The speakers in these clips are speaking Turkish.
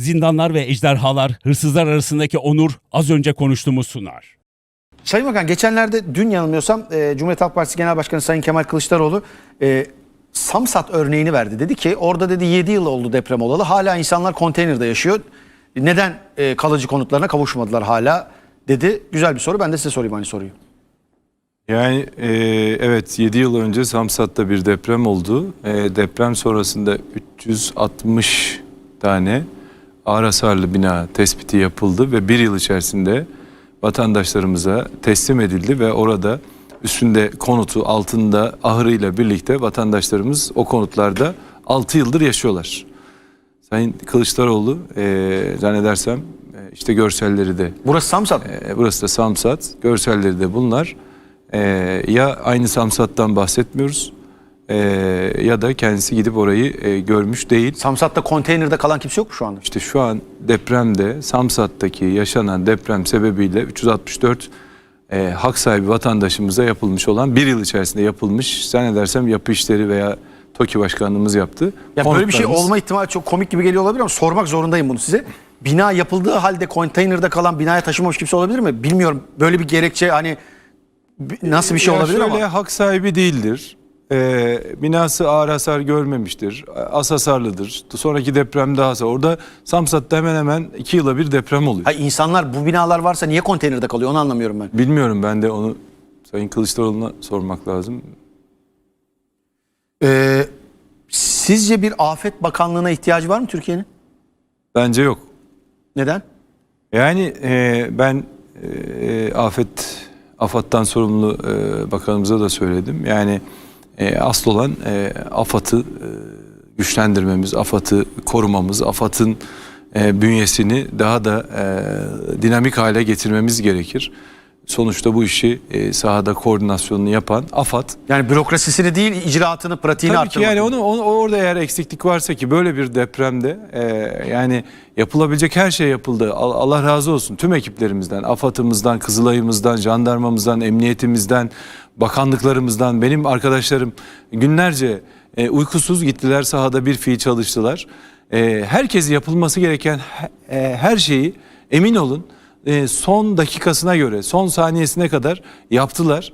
Zindanlar ve ejderhalar, hırsızlar arasındaki onur az önce konuştuğumuz sunar. Sayın Bakan geçenlerde dün yanılmıyorsam e, Cumhuriyet Halk Partisi Genel Başkanı Sayın Kemal Kılıçdaroğlu e, Samsat örneğini verdi. Dedi ki orada dedi 7 yıl oldu deprem olalı. Hala insanlar konteynerde yaşıyor. Neden e, kalıcı konutlarına kavuşmadılar hala dedi. Güzel bir soru. Ben de size sorayım aynı soruyu. Yani e, evet 7 yıl önce Samsat'ta bir deprem oldu. E, deprem sonrasında 360 tane ağır hasarlı bina tespiti yapıldı ve bir yıl içerisinde vatandaşlarımıza teslim edildi ve orada üstünde konutu altında ahırıyla birlikte vatandaşlarımız o konutlarda 6 yıldır yaşıyorlar. Sayın Kılıçdaroğlu e, zannedersem e, işte görselleri de Burası Samsat. e, burası da Samsat. Görselleri de bunlar. E, ya aynı Samsat'tan bahsetmiyoruz e, ya da kendisi gidip orayı e, görmüş değil. Samsat'ta konteynerde kalan kimse yok mu şu anda? İşte şu an depremde Samsat'taki yaşanan deprem sebebiyle 364 e, hak sahibi vatandaşımıza yapılmış olan bir yıl içerisinde yapılmış zannedersem yapı işleri veya TOKİ başkanlığımız yaptı. Ya böyle bir şey olma ihtimali çok komik gibi geliyor olabilir ama sormak zorundayım bunu size. Bina yapıldığı halde konteynerde kalan binaya taşımamış kimse olabilir mi? Bilmiyorum. Böyle bir gerekçe hani nasıl bir şey Ya olabilir şöyle ama. hak sahibi değildir. Ee, binası ağır hasar görmemiştir. Az hasarlıdır. Sonraki depremde hasar. Orada Samsat'ta hemen hemen iki yıla bir deprem oluyor. Hayır, insanlar bu binalar varsa niye konteynerde kalıyor onu anlamıyorum ben. Bilmiyorum ben de onu Sayın Kılıçdaroğlu'na sormak lazım. Ee, sizce bir afet bakanlığına ihtiyacı var mı Türkiye'nin? Bence yok. Neden? Yani e, ben e, afet AFAD'dan sorumlu e, bakanımıza da söyledim. Yani e, asıl olan e, AFAD'ı e, güçlendirmemiz, AFAD'ı korumamız, AFAD'ın e, bünyesini daha da e, dinamik hale getirmemiz gerekir. Sonuçta bu işi e, sahada koordinasyonunu yapan AFAD Yani bürokrasisini değil icraatını, pratiğini Tabii ki yani onu, onu orada eğer eksiklik varsa ki böyle bir depremde e, yani yapılabilecek her şey yapıldı. Al- Allah razı olsun tüm ekiplerimizden, AFAD'ımızdan, Kızılay'ımızdan, jandarmamızdan, emniyetimizden, bakanlıklarımızdan benim arkadaşlarım günlerce e, uykusuz gittiler sahada bir fiil çalıştılar. E, herkes yapılması gereken e, her şeyi emin olun e, son dakikasına göre, son saniyesine kadar yaptılar.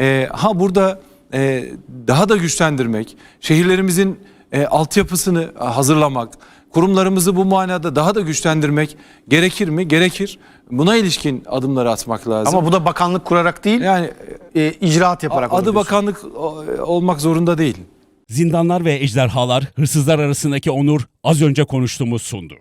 E, ha burada e, daha da güçlendirmek, şehirlerimizin e, altyapısını hazırlamak, kurumlarımızı bu manada daha da güçlendirmek gerekir mi? Gerekir. Buna ilişkin adımları atmak lazım. Ama bu da bakanlık kurarak değil, yani e, icraat yaparak adı bakanlık olmak zorunda değil. Zindanlar ve ejderhalar, hırsızlar arasındaki onur az önce konuştuğumuz sundu.